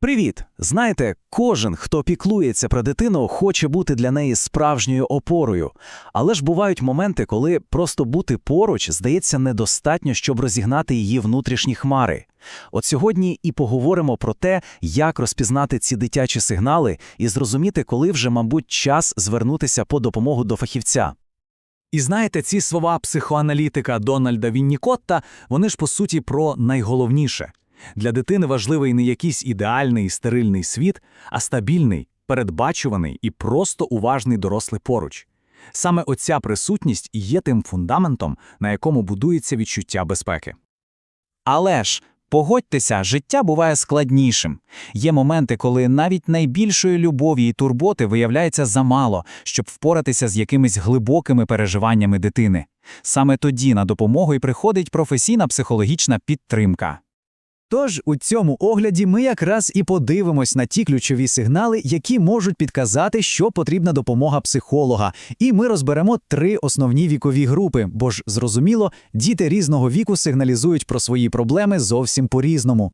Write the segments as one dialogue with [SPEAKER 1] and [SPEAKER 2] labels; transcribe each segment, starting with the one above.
[SPEAKER 1] Привіт! Знаєте, кожен, хто піклується про дитину, хоче бути для неї справжньою опорою. Але ж бувають моменти, коли просто бути поруч здається недостатньо, щоб розігнати її внутрішні хмари. От сьогодні і поговоримо про те, як розпізнати ці дитячі сигнали і зрозуміти, коли вже, мабуть, час звернутися по допомогу до фахівця.
[SPEAKER 2] І знаєте, ці слова психоаналітика Дональда Віннікотта, вони ж по суті про найголовніше. Для дитини важливий не якийсь ідеальний стерильний світ, а стабільний, передбачуваний і просто уважний дорослий поруч. Саме оця присутність і є тим фундаментом, на якому будується відчуття безпеки.
[SPEAKER 3] Але ж, погодьтеся, життя буває складнішим. Є моменти, коли навіть найбільшої любові і турботи виявляється замало, щоб впоратися з якимись глибокими переживаннями дитини. Саме тоді на допомогу й приходить професійна психологічна підтримка.
[SPEAKER 4] Тож у цьому огляді ми якраз і подивимось на ті ключові сигнали, які можуть підказати, що потрібна допомога психолога. І ми розберемо три основні вікові групи, бо ж зрозуміло, діти різного віку сигналізують про свої проблеми зовсім по-різному.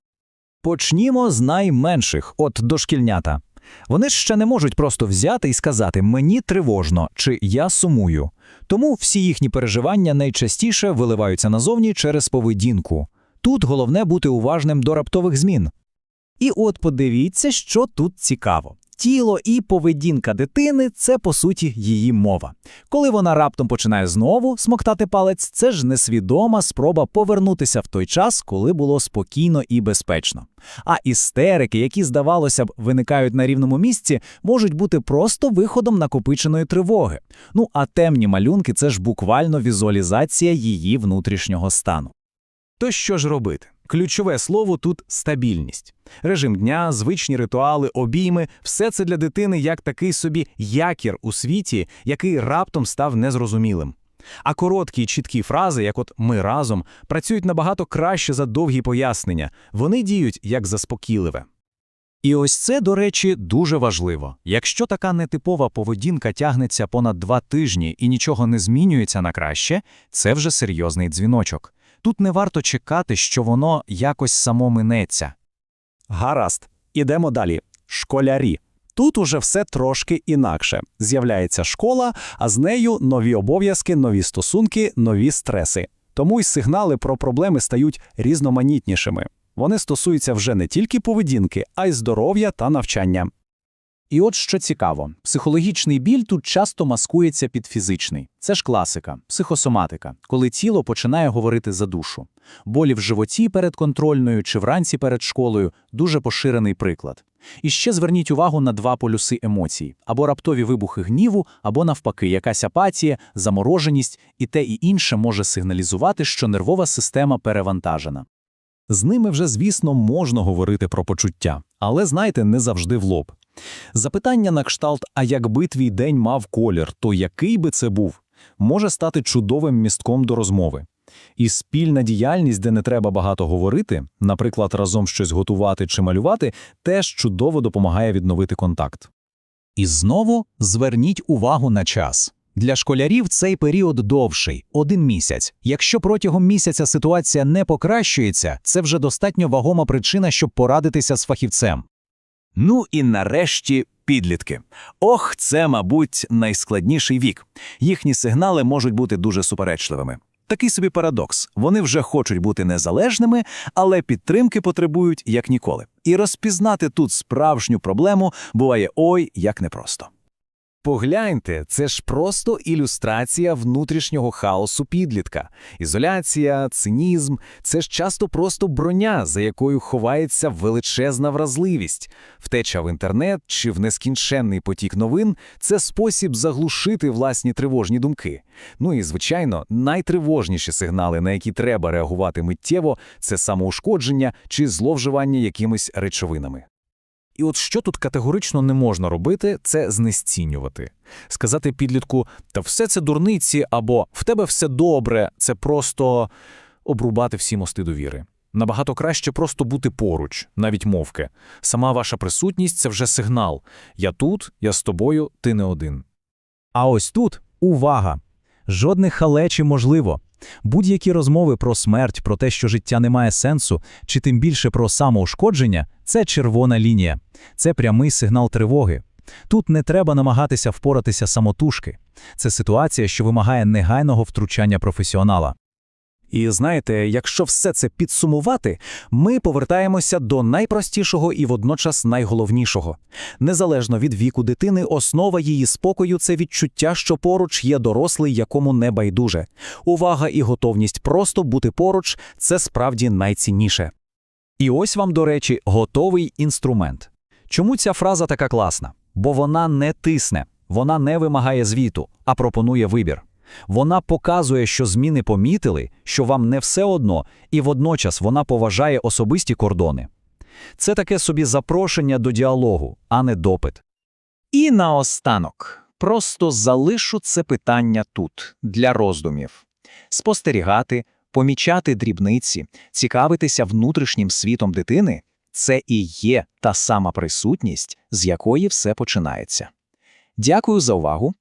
[SPEAKER 1] Почнімо з найменших, от дошкільнята. Вони ж ще не можуть просто взяти і сказати «мені тривожно» чи «я сумую». Тому всі їхні переживання найчастіше виливаються назовні через поведінку. Тут головне бути уважним до раптових змін.
[SPEAKER 4] І от подивіться, що тут цікаво. Тіло і поведінка дитини це по суті її мова. Коли вона раптом починає знову смоктати палець, це ж несвідома спроба повернутися в той час, коли було спокійно і безпечно. А істерики, які, здавалося б, виникають на рівному місці, можуть бути просто виходом накопиченої тривоги. Ну а темні малюнки це ж буквально візуалізація її внутрішнього стану.
[SPEAKER 2] То що ж робити? Ключове слово тут стабільність. Режим дня, звичні ритуали, обійми все це для дитини як такий собі якір у світі, який раптом став незрозумілим. А короткі чіткі фрази, як от ми разом, працюють набагато краще за довгі пояснення, вони діють як заспокійливе.
[SPEAKER 3] І ось це, до речі, дуже важливо. Якщо така нетипова поведінка тягнеться понад два тижні і нічого не змінюється на краще, це вже серйозний дзвіночок. Тут не варто чекати, що воно якось само минеться.
[SPEAKER 5] Гаразд, ідемо далі. Школярі. Тут уже все трошки інакше. З'являється школа, а з нею нові обов'язки, нові стосунки, нові стреси. Тому й сигнали про проблеми стають різноманітнішими. Вони стосуються вже не тільки поведінки, а й здоров'я та навчання.
[SPEAKER 4] І от що цікаво, психологічний біль тут часто маскується під фізичний. Це ж класика, психосоматика, коли тіло починає говорити за душу. Болі в животі перед контрольною чи вранці перед школою дуже поширений приклад. І ще зверніть увагу на два полюси емоцій: або раптові вибухи гніву, або навпаки, якась апатія, замороженість, і те і інше може сигналізувати, що нервова система перевантажена.
[SPEAKER 1] З ними вже, звісно, можна говорити про почуття, але знаєте, не завжди в лоб. Запитання на кшталт, а якби твій день мав колір, то який би це був, може стати чудовим містком до розмови. І спільна діяльність, де не треба багато говорити, наприклад, разом щось готувати чи малювати, теж чудово допомагає відновити контакт.
[SPEAKER 3] І знову зверніть увагу на час. Для школярів цей період довший один місяць. Якщо протягом місяця ситуація не покращується, це вже достатньо вагома причина, щоб порадитися з фахівцем.
[SPEAKER 1] Ну і нарешті підлітки. Ох, це, мабуть, найскладніший вік. Їхні сигнали можуть бути дуже суперечливими. Такий собі парадокс. Вони вже хочуть бути незалежними, але підтримки потребують як ніколи. І розпізнати тут справжню проблему буває ой як непросто. Погляньте, це ж просто ілюстрація внутрішнього хаосу підлітка. Ізоляція, цинізм це ж часто просто броня, за якою ховається величезна вразливість. Втеча в інтернет чи в нескінченний потік новин це спосіб заглушити власні тривожні думки. Ну і, звичайно, найтривожніші сигнали, на які треба реагувати миттєво, це самоушкодження чи зловживання якимись речовинами. І от що тут категорично не можна робити, це знецінювати. Сказати підлітку, та все це дурниці, або в тебе все добре, це просто обрубати всі мости довіри. Набагато краще просто бути поруч, навіть мовки. Сама ваша присутність це вже сигнал. Я тут, я з тобою, ти не один.
[SPEAKER 4] А ось тут увага! Жодних халечі можливо. Будь-які розмови про смерть, про те, що життя не має сенсу, чи тим більше про самоушкодження – це червона лінія. Це прямий сигнал тривоги. Тут не треба намагатися впоратися самотужки. Це ситуація, що вимагає негайного втручання професіонала.
[SPEAKER 5] І знаєте, якщо все це підсумувати, ми повертаємося до найпростішого і водночас найголовнішого. Незалежно від віку дитини, основа її спокою це відчуття, що поруч є дорослий, якому не байдуже. Увага і готовність просто бути поруч це справді найцінніше. І ось вам, до речі, готовий інструмент. Чому ця фраза така класна? Бо вона не тисне, вона не вимагає звіту, а пропонує вибір. Вона показує, що зміни помітили, що вам не все одно, і водночас вона поважає особисті кордони. Це таке собі запрошення до діалогу, а не допит.
[SPEAKER 3] І наостанок, просто залишу це питання тут, для роздумів. Спостерігати, помічати дрібниці, цікавитися внутрішнім світом дитини – це і є та сама присутність, з якої все починається. Дякую за увагу.